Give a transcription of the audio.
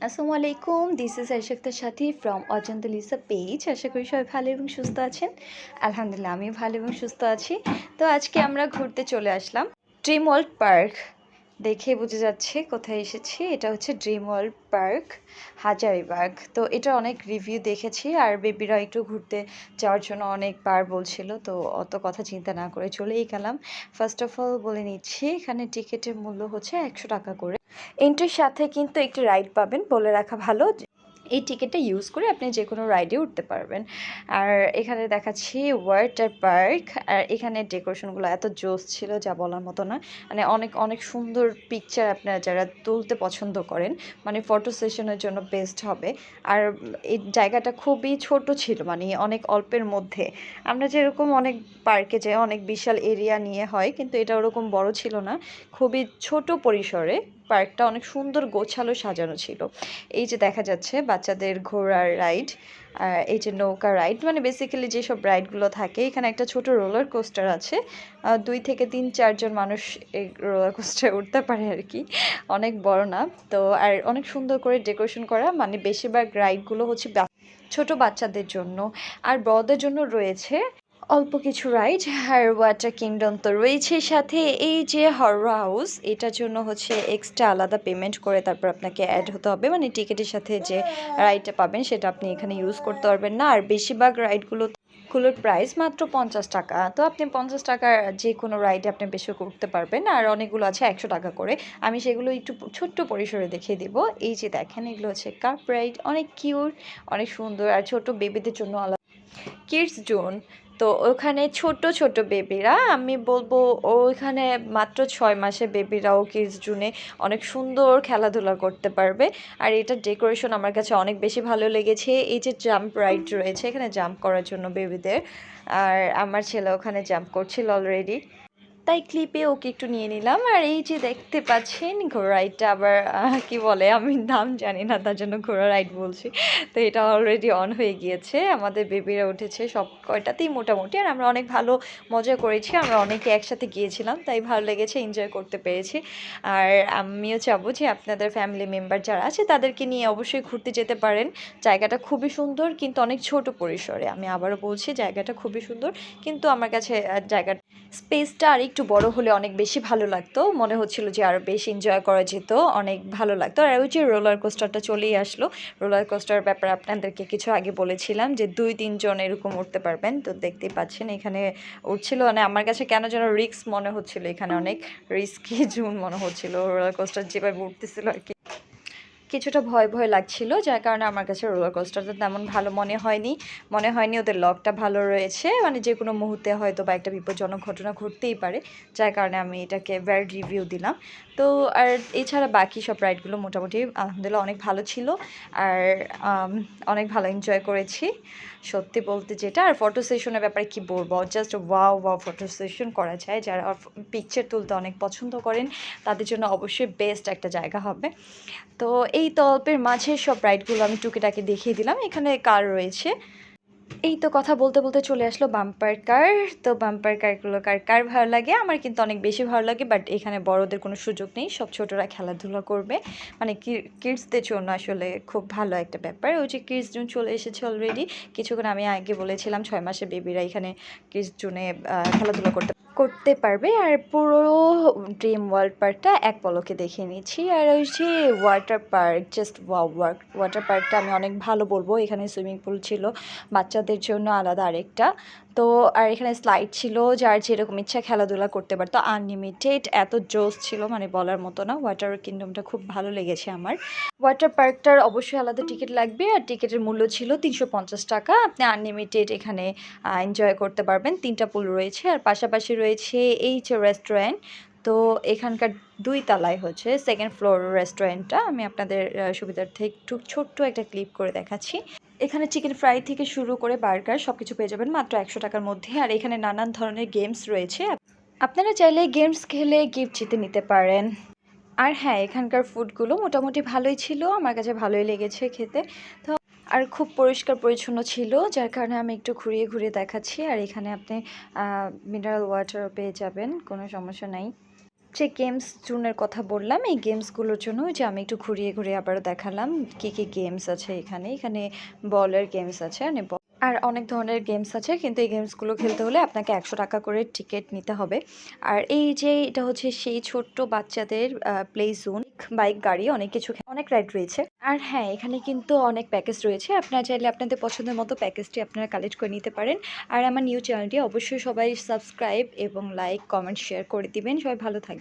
আসসালামু আলাইকুম this is আশাক্তার সাথী ফ্রম অজন্ত লিসা পেজ আশা করি সবাই ভালো এবং সুস্থ আছেন। আলহামদুলিল্লাহ আমি ভালো এবং সুস্থ আছি। তো আজকে আমরা ঘুরতে চলে আসলাম। ওয়ার্ল্ড পার্ক দেখে বোঝা যাচ্ছে কোথায় এসেছি। এটা হচ্ছে ড্রিম ওয়ার্ল্ড পার্ক হাজারিবাগ তো এটা অনেক রিভিউ দেখেছি আর বেবিরা একটু ঘুরতে যাওয়ার জন্য অনেকবার বলছিল, তো অত কথা চিন্তা না করে চলেই গেলাম। ফার্স্ট অফ অল বলে নিচ্ছি, এখানে টিকিটের মূল্য হচ্ছে একশো টাকা করে। এন্ট্রির সাথে কিন্তু একটি রাইড পাবেন, বলে রাখা ভালো। এই টিকিটটা ইউজ করে আপনি যে কোনো রাইডে উঠতে পারবেন। আর এখানে দেখাচ্ছি ওয়াটার পার্ক আর এখানে ডেকোরেশনগুলো এত জোস ছিল যা বলার মতো না। মানে অনেক অনেক সুন্দর পিকচার আপনারা যারা তুলতে পছন্দ করেন মানে ফটো সেশনের জন্য বেস্ট হবে। আর এই জায়গাটা খুবই ছোট ছিল মানে অনেক অল্পের মধ্যে। আমরা যেরকম অনেক পার্কে যাই, অনেক বিশাল এরিয়া নিয়ে হয়, কিন্তু এটা ওরকম বড় ছিল না। খুবই ছোট পরিসরে পার্কটা অনেক সুন্দর গোছালো সাজানো ছিল। এই যে দেখা যাচ্ছে বাচ্চাদের ঘোড়ার রাইড এই যে নৌকা রাইড মানে বেসিক্যালি যেসব রাইডগুলো থাকে, এখানে একটা ছোট রোলার কোস্টার আছে। দুই থেকে তিন চারজন মানুষ এই রোলার কোস্টারে উঠতে পারে আর কি। অনেক বড় না। তো আর অনেক সুন্দর করে ডেকোরেশন করা মানে বেশিরভাগ রাইডগুলো হচ্ছে ছোট বাচ্চাদের জন্য। আর বড়দের জন্য রয়েছে অল্প কিছু রাইড আর ওয়াটার কিংডম তো রয়েছে সাথে। এই যে হরর হাউস এটার জন্য হচ্ছে এক্সট্রা আলাদা পেমেন্ট করে তারপর আপনাকে অ্যাড হতে হবে। মানে টিকিটের সাথে যে রাইডটা পাবেন, সেটা আপনি এখানে ইউজ করতে পারবেন না। আর বেশিরভাগ রাইডগুলো গুলোর প্রাইস মাত্র পঞ্চাশ টাকা। তো আপনি পঞ্চাশ টাকার যে কোনো রাইডে আপনি বেশি করতে পারবেন। আর অনেকগুলো আছে একশো টাকা করে। আমি সেগুলো একটু ছোট্ট পরিসরে দেখিয়ে দিব। এই যে দেখেন, এগুলো হচ্ছে কাপ রাইড অনেক কিউট অনেক সুন্দর। আর ছোট বেবিদের জন্য আলাদা কিডস জোন তো ওখানে ছোট ছোট বেবিরা, আমি বলব ওইখানে মাত্র ছয় মাসে বেবিরাও কিডস জুনে অনেক সুন্দর খেলাধুলা করতে পারবে। আর এটা ডেকোরেশন আমার কাছে অনেক বেশি ভালো লেগেছে। এই যে জাম্প রাইড রয়েছে, এখানে জাম্প করার জন্য বেবিদের আর আমার ছেলে ওখানে জাম্প করছিল অলরেডি তাই ক্লিপে ওকে একটু নিয়ে নিলাম। আর এই যে দেখতে পাচ্ছেন ঘোড়া রাইডটা আবার কি বলে, আমি নাম জানি না, তার জন্য ঘোড়া রাইড বলছি। তো এটা অলরেডি অন হয়ে গিয়েছে। আমাদের বেবিরা উঠেছে সব কয়টাতেই মোটামুটি। আর আমরা অনেক ভালো মজা করেছি। আমরা অনেকে একসাথে গিয়েছিলাম, তাই ভালো লেগেছে এনজয় করতে পেরেছি। আর আমিও চাবো যে আপনাদের ফ্যামিলি মেম্বার যারা আছে, তাদেরকে নিয়ে অবশ্যই ঘুরতে যেতে পারেন। জায়গাটা খুবই সুন্দর, কিন্তু অনেক ছোট পরিসরে। আমি আবারও বলছি, জায়গাটা খুবই সুন্দর, কিন্তু আমার কাছে জায়গা স্পেসটা আর একটু বড় হলে অনেক বেশি ভালো লাগতো। মনে হচ্ছিল যে আরও বেশি এনজয় করা যেত, অনেক ভালো লাগতো। আর ওই যে রোলার কোস্টারটা চলেই আসলো। রোলার কোস্টার ব্যাপারে আপনাদেরকে কিছু আগে বলেছিলাম যে দুই তিনজন এরকম উঠতে পারবেন। তো দেখতেই পাচ্ছেন এখানে উঠছিল মানে আমার কাছে কেন যেন রিস্ক মনে হচ্ছিল এখানে অনেক রিস্কি জুন মনে হচ্ছিল। রোলার কোস্টার যেভাবে উঠতেছিল আর কি। কিছুটা ভয় ভয় লাগছিল, যার কারণে আমার কাছে রোলার কোস্টারটা তেমন ভালো মনে হয়নি। মনে হয়নি ওদের লকটা ভালো রয়েছে মানে যে কোনো মুহূর্তে হয়তো বা একটা বিপজ্জনক ঘটনা ঘটতেই পারে, যার কারণে আমি এটাকে ব্যাড রিভিউ দিলাম। তো আর এছাড়া বাকি সব রাইডগুলো মোটামুটি আলহামদুলিল্লাহ অনেক ভালো ছিল, আর অনেক ভালো এনজয় করেছি, সত্যি বলতে যেটা। আর ফটো সেশনের ব্যাপারে কি বলব? Just wow wow photo session করা যায়। যারা পিকচার তুলতে অনেক পছন্দ করেন, তাদের জন্য অবশ্যই বেস্ট একটা জায়গা হবে। তো এই তল্পের মাঝে সব রাইডগুলো আমি টুকিটাকি দেখিয়ে দিলাম, এখানে কার রয়েছে। এই তো কথা বলতে বলতে চলে আসলো বাম্পার কার। তো বাম্পার কারগুলো কার কার ভালো লাগে? আমার কিন্তু অনেক বেশি ভালো লাগে বাট এখানে বড়দের কোনো সুযোগ নেই, সব ছোটরা খেলাধুলা করবে। মানে কিডসদের জন্য আসলে খুব ভালো একটা ব্যাপার। ওই যে কিডস জুন চলে এসেছে অলরেডি কিছুক্ষণ আমি আগে বলেছিলাম, ছয় মাসের বেবিরা এখানে কিডস জুনে খেলাধুলা করতে করতে পারবে। আর পুরো ড্রিম ওয়ার্ল্ড পার্কটা এক পলকে দেখে নিচ্ছি। আর ওই যে water park just work water পার্কটা আমি অনেক ভালো বলব। এখানে সুইমিং পুল ছিল, বাচ্চাদের জন্য আলাদা আরেকটা। তো, আর এখানে স্লাইড ছিল, যার যেরকম ইচ্ছা খেলাধুলা করতে পারতো। আনলিমিটেড এত জোস ছিল মানে বলার মতো না। ওয়াটার কিংডমটা খুব ভালো লেগেছে আমার। ওয়াটার পার্কটার অবশ্যই আলাদা টিকিট লাগবে। আর টিকিটের মূল্য ছিল তিনশো পঞ্চাশ টাকা। আপনি আনলিমিটেড এখানে এনজয় করতে পারবেন। তিনটা পুল রয়েছে। আর পাশাপাশি রয়েছে এই যে রেস্টুরেন্ট। তো এখানকার দুই তালায় হচ্ছে সেকেন্ড ফ্লোর রেস্টুরেন্টটা। আমি আপনাদের সুবিধার্থে একটু ছোট্ট একটা ক্লিপ করে দেখাচ্ছি। এখানে চিকেন ফ্রাই থেকে শুরু করে বার্গার সব কিছু পেয়ে যাবেন মাত্র একশো টাকার মধ্যে। আর এখানে নানান ধরনের গেমস রয়েছে। আপনারা চাইলে গেমস খেলে গিফট জিতে নিতে পারেন। আর হ্যাঁ এখানকার ফুডগুলো মোটামুটি ভালোই ছিল। আমার কাছে ভালোই লেগেছে খেতে। তো আর খুব পরিষ্কার পরিচ্ছন্ন ছিল, যার কারণে আমি একটু ঘুরিয়ে ঘুরিয়ে দেখাচ্ছি। আর এখানে আপনি মিনারেল ওয়াটারও পেয়ে যাবেন, কোনো সমস্যা নাই। যে গেমস জোনের কথা বললাম, এই গেমসগুলোর জন্য যে আমি একটু ঘুরিয়ে ঘুরিয়ে আবার দেখালাম কী কী গেমস আছে এখানে। এখানে বলের গেমস আছে মানে আর অনেক ধরনের গেমস আছে, কিন্তু এই গেমসগুলো খেলতে হলে আপনাকে একশো টাকা করে টিকিট নিতে হবে। আর এই যে এটা হচ্ছে সেই ছোট্ট বাচ্চাদের প্লে জোন বাইক গাড়ি অনেক কিছু অনেক রাইড রয়েছে। আর হ্যাঁ এখানে কিন্তু অনেক প্যাকেজ রয়েছে। আপনারা চাইলে আপনাদের পছন্দের মতো প্যাকেজটি আপনারা কালেক্ট করে নিতে পারেন। আর আমার নিউ চ্যানেলটি অবশ্যই সবাই সাবস্ক্রাইব এবং লাইক কমেন্ট শেয়ার করে দিবেন। সবাই ভালো থাকবেন।